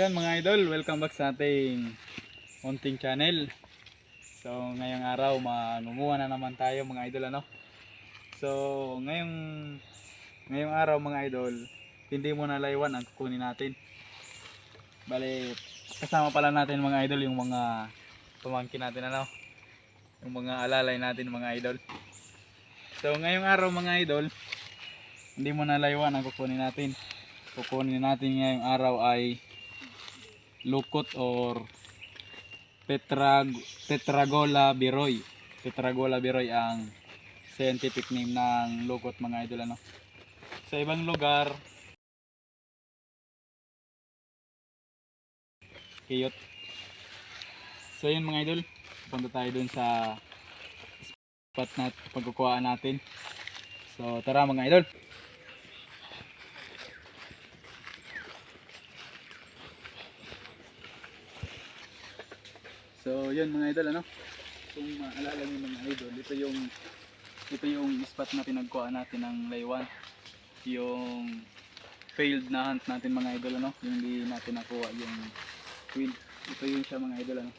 So yun mga idol, welcome back sa ating Hunting Channel. So ngayong araw mangunguha na naman tayo mga idol ano. So ngayong ngayong araw mga idol, hindi mo na laywan ang kukunin natin. Bale, kasama pala natin mga idol yung mga pamangkin natin ano. Yung mga alalay natin mga idol. So ngayong araw mga idol, hindi mo na laywan ang kukunin natin. Kukunin natin ngayong araw ay lukot or tetrag tetragola biroy. Tetragola biroy ang scientific name ng lukot mga idol ano. Sa ibang lugar kiyot. So yun mga idol, punta tayo dun sa spot na pagkukuhaan natin. So tara mga idol. So, yun mga idol ano. Kung maalala niyo mga idol, ito yung ito yung spot na pinagkuha natin ng laywan. Yung failed na hunt natin mga idol ano, yung hindi natin nakuha yung queen. Ito yung siya mga idol ano.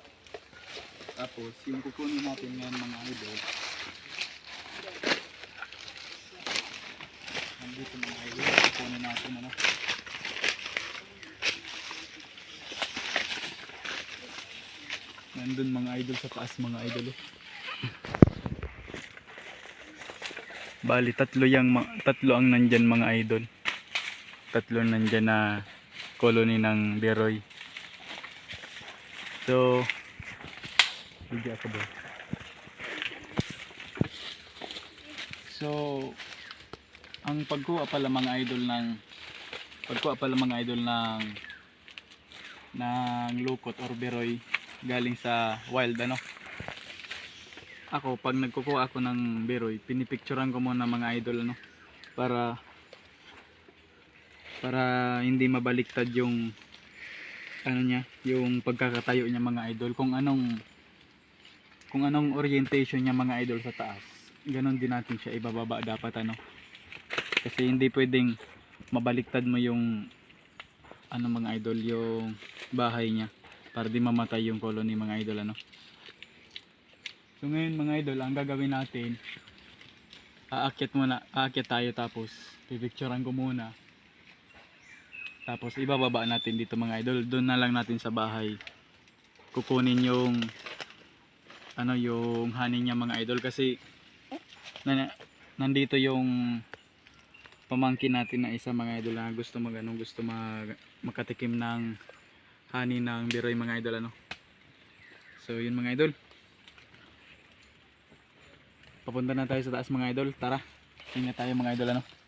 Tapos, yung kukunin natin ngayon mga idol. Nandito mga idol, kukunin natin ano. Nandun mga idol sa taas mga idol. oh. Bali tatlo yang tatlo ang nandyan mga idol. Tatlo nandyan na colony ng Beroy. So hindi ako ba? So ang pagkuha pala mga idol ng pagkuha pala mga idol ng ng lukot or beroy galing sa wild ano? Ako pag nagkukuha ako ng beroy pinipicturean ko muna mga idol ano? Para para hindi mabaliktad yung ano niya yung pagkakatayo niya mga idol. Kung anong kung anong orientation niya mga idol sa taas ganon din natin siya ibababa dapat ano? Kasi hindi pwedeng mabaliktad mo yung ano mga idol yung bahay niya para di mamatay yung colony mga idol ano. So ngayon mga idol, ang gagawin natin aakyat muna, aakyat tayo tapos pipicturean ko muna. Tapos ibababa natin dito mga idol, doon na lang natin sa bahay kukunin yung ano yung honey niya mga idol kasi na, nandito yung pamangkin natin na isa mga idol na gusto mag ano, gusto mag, makatikim ng honey ng biroy mga idol ano. So yun mga idol. Papunta na tayo sa taas mga idol. Tara. Ingat tayo mga idol ano.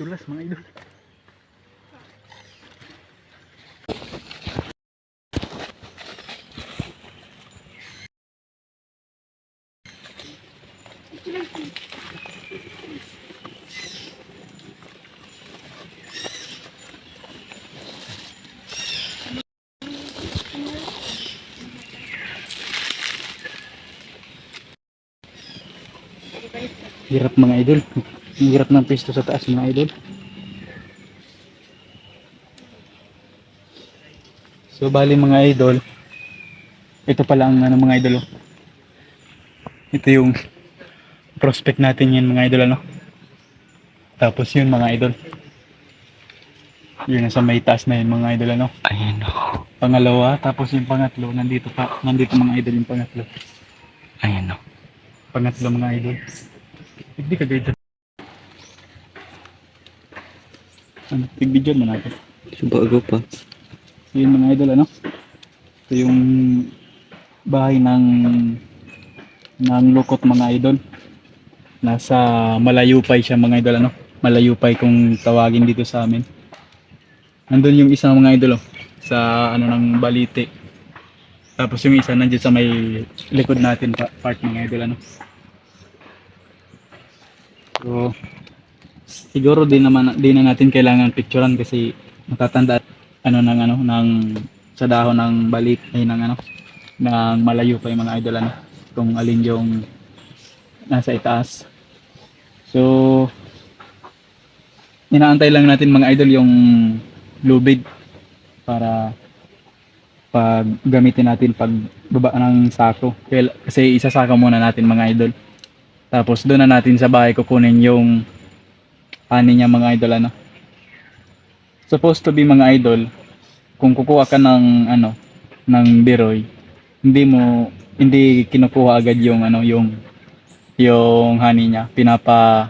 Dulas mga idol. Hirap mga idol. Ang Hirap ng pisto sa taas mga idol. So bali mga idol, ito pala ang ano mga idol. oh. Ito yung prospect natin yan mga idol ano. Tapos yun mga idol. Yun nasa may taas na yun mga idol ano. Ayan o. Pangalawa, tapos yung pangatlo, nandito pa, nandito mga idol yung pangatlo. Ayan o. Pangatlo mga idol. Hindi ka gayda. Ano, pigbidyon mo natin. Bago pa. So yun mga idol, ano? Ito yung bahay ng ng lukot mga idol. Nasa Malayupay siya mga idol, ano? Malayupay kung tawagin dito sa amin. Nandun yung isang mga idol, oh, sa ano ng Balite. Tapos yung isa nandiyan sa may likod natin pa, part mga idol, ano? So, siguro din naman din na natin kailangan picturean kasi matatanda at ano ng ano ng sa dahon ng balit ay ng ano ng malayo pa yung mga idol ano kung alin yung nasa itaas. So inaantay lang natin mga idol yung lubid para pag gamitin natin pag baba ng sako. Kasi isasaka muna natin mga idol. Tapos doon na natin sa bahay kukunin yung ani niya mga idol ano? Supposed to be mga idol kung kukuha ka ng ano ng biroy hindi mo hindi kinukuha agad yung ano yung yung honey niya. Pinapa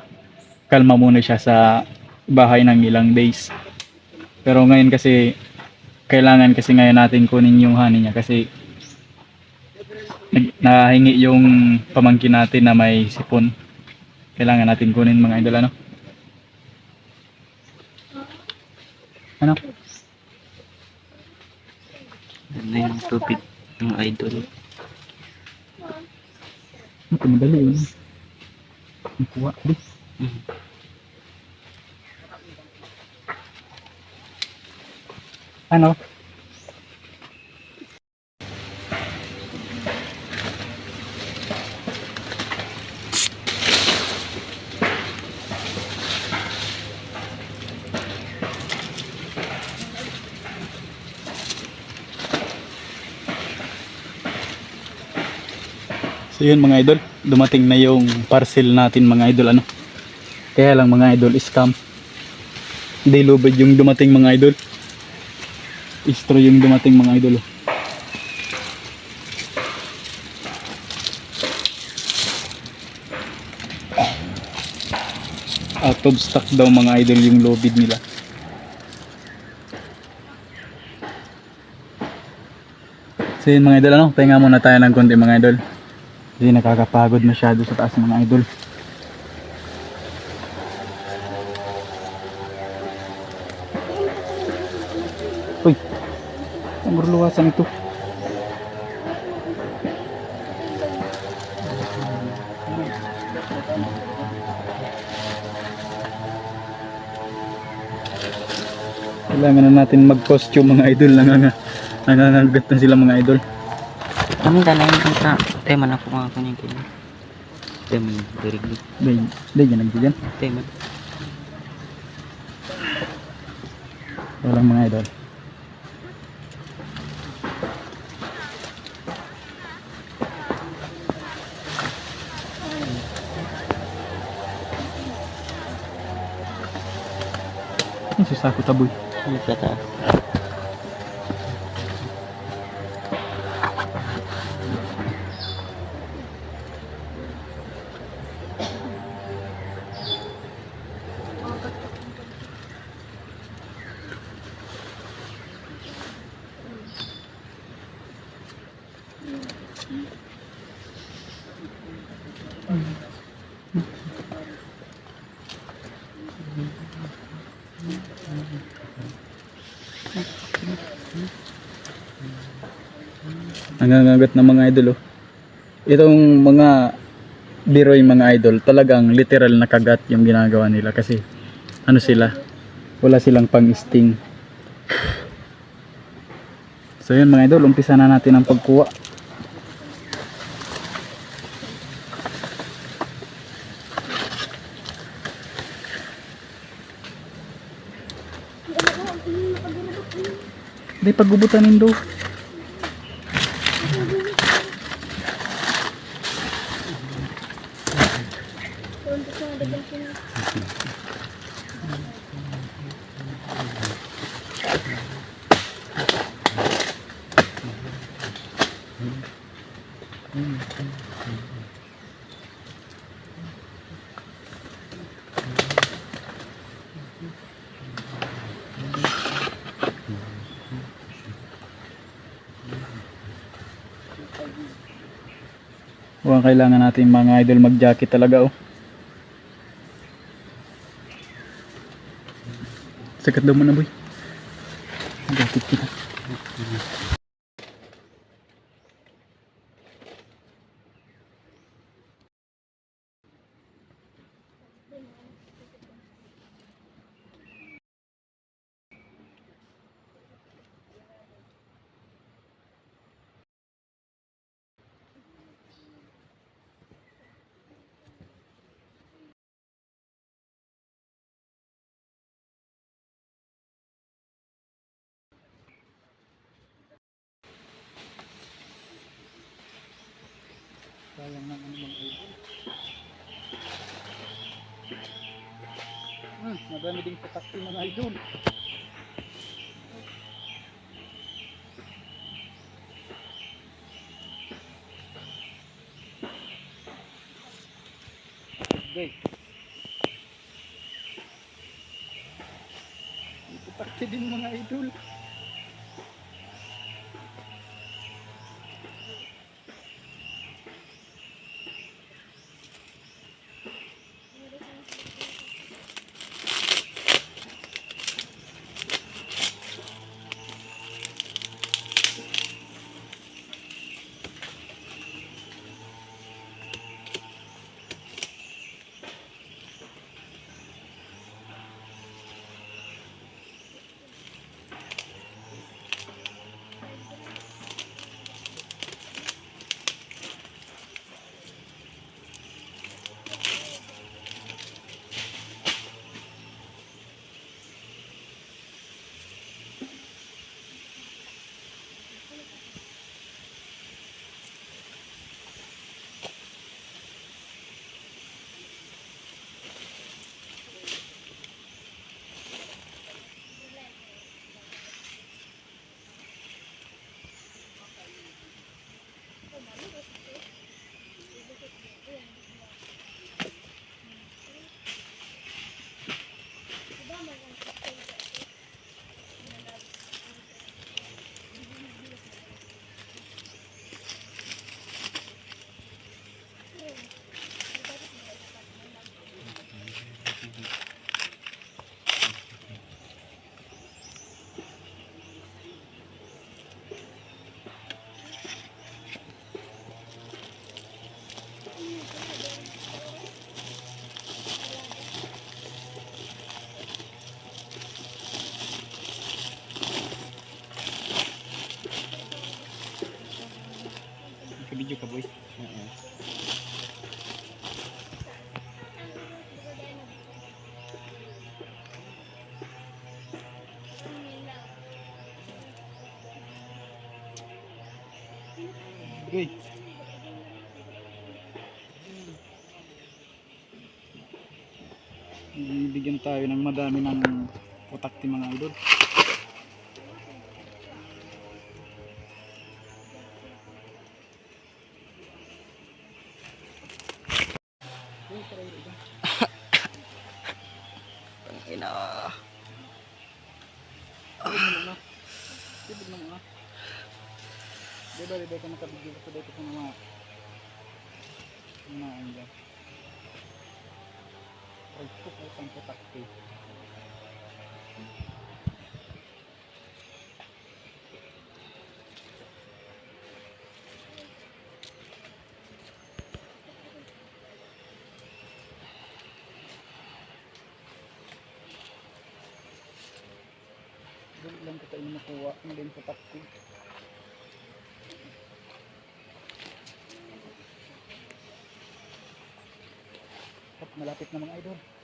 kalma muna siya sa bahay ng ilang days. Pero ngayon kasi kailangan kasi ngayon natin kunin yung honey niya kasi nahingi yung pamangkin natin na may sipon. Kailangan natin kunin mga idol ano ano Ano yung tubig ng idol? Ito madali yun. Nakuha. Di. Mm. Ano? So yun mga idol, dumating na yung parcel natin mga idol ano. Kaya lang mga idol, scam. Hindi yung dumating mga idol. Istro yung dumating mga idol. oh. Out of stock daw mga idol yung lubid nila. So yun mga idol ano, pahinga muna tayo ng konti mga idol. Kasi nakakapagod masyado sa taas mga idol. Uy, ang luwasan ito. Kailangan na natin mag-costume mga idol. Nanganga, nangangagat na sila mga idol. Kami talaga yung ka. Tema na po mga kanyang kanya. Tema na. Dirigli. Dahil, dahil yan nagdiyan. Tema. Walang mga idol. Ang sasako taboy. Ano sa taas? Nangangagat ng mga idol oh. Itong mga biroy mga idol, talagang literal na kagat yung ginagawa nila kasi ano sila, wala silang pang-sting. So yun mga idol, umpisa na natin ang pagkuha. Di pagbubutanin O ang kailangan natin mga idol mag jacket talaga oh. Sakat daw mo na boy. Jacket kita. Sayang na ano mga idol. Hmm, madami ding patakti mga idol. Okay. Patakti din mga idol. Ka boy. Okay. Bibigyan tayo ng madami ng putakti mga idol. Ina. Sibig na mga. Diba, diba ka nakabigil ko dito sa mga mga ano dyan. Ay, puputang putakti. Dali lang kita yung makuha. Hindi yung putakti. At malapit na mga idol.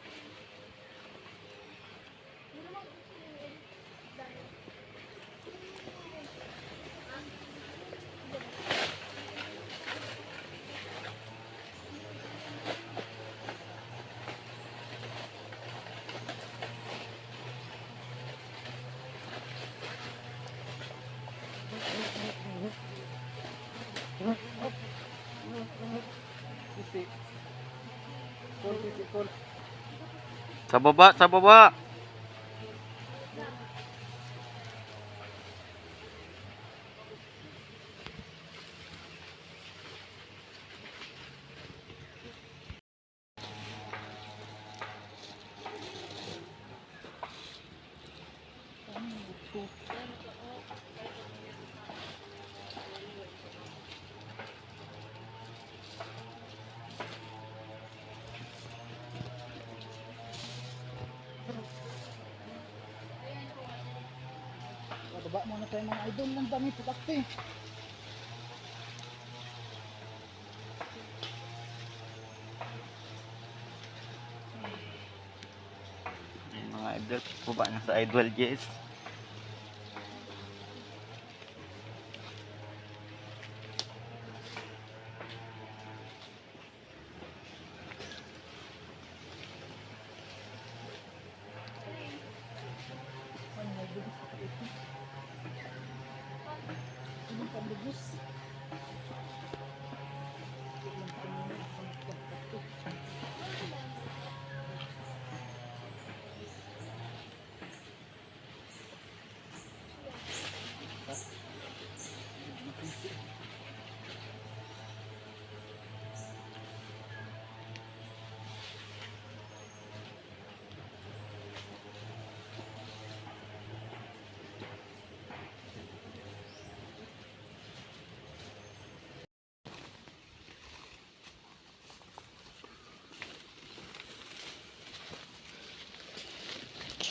Sa baba, sa baba. Muna tayo mga idol. Ng dami putakti. Mga idol, baba na sa idol,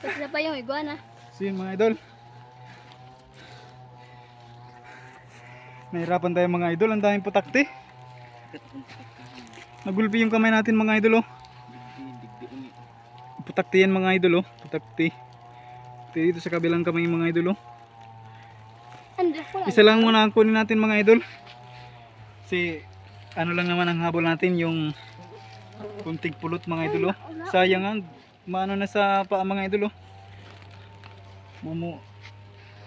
Tapos na pa yung iguana. So yun mga idol. Nahirapan tayo mga idol, ang daming putakti. Nagulpi yung kamay natin mga idol oh. Putakti yan mga idol oh, putakti. Ito dito sa kabilang kamay mga idol oh. Isa lang muna ang kunin natin mga idol. Kasi ano lang naman ang habol natin yung kunting pulot mga idol oh. Sayang nga, maano na sa paa mga idol oh. Mumu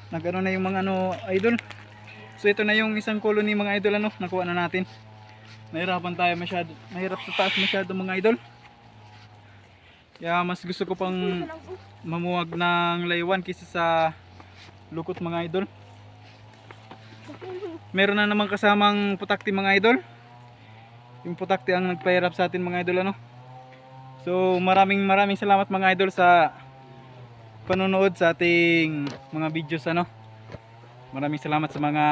Nagano na yung mga ano idol. So ito na yung isang colony mga idol ano, nakuha na natin. Nahirapan tayo masyado, mahirap sa taas masyado mga idol. Kaya mas gusto ko pang mamuwag ng laywan kaysa sa lukot mga idol. Meron na namang kasamang putakti mga idol. Yung putakti ang nagpahirap sa atin mga idol ano. So maraming maraming salamat mga idol sa panonood sa ating mga videos ano. Maraming salamat sa mga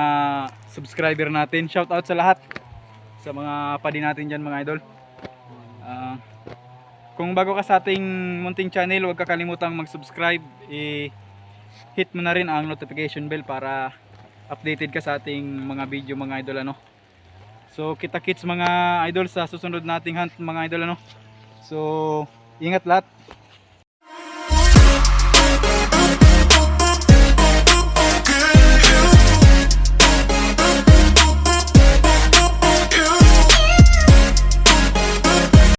subscriber natin. Shout out sa lahat sa mga padi natin diyan mga idol. Ah, kung bago ka sa ating munting channel, huwag kakalimutang mag-subscribe. I-hit mo na rin ang notification bell para updated ka sa ating mga video mga idol ano. So kita kits mga idol sa susunod nating hunt mga idol ano. So ingat lahat.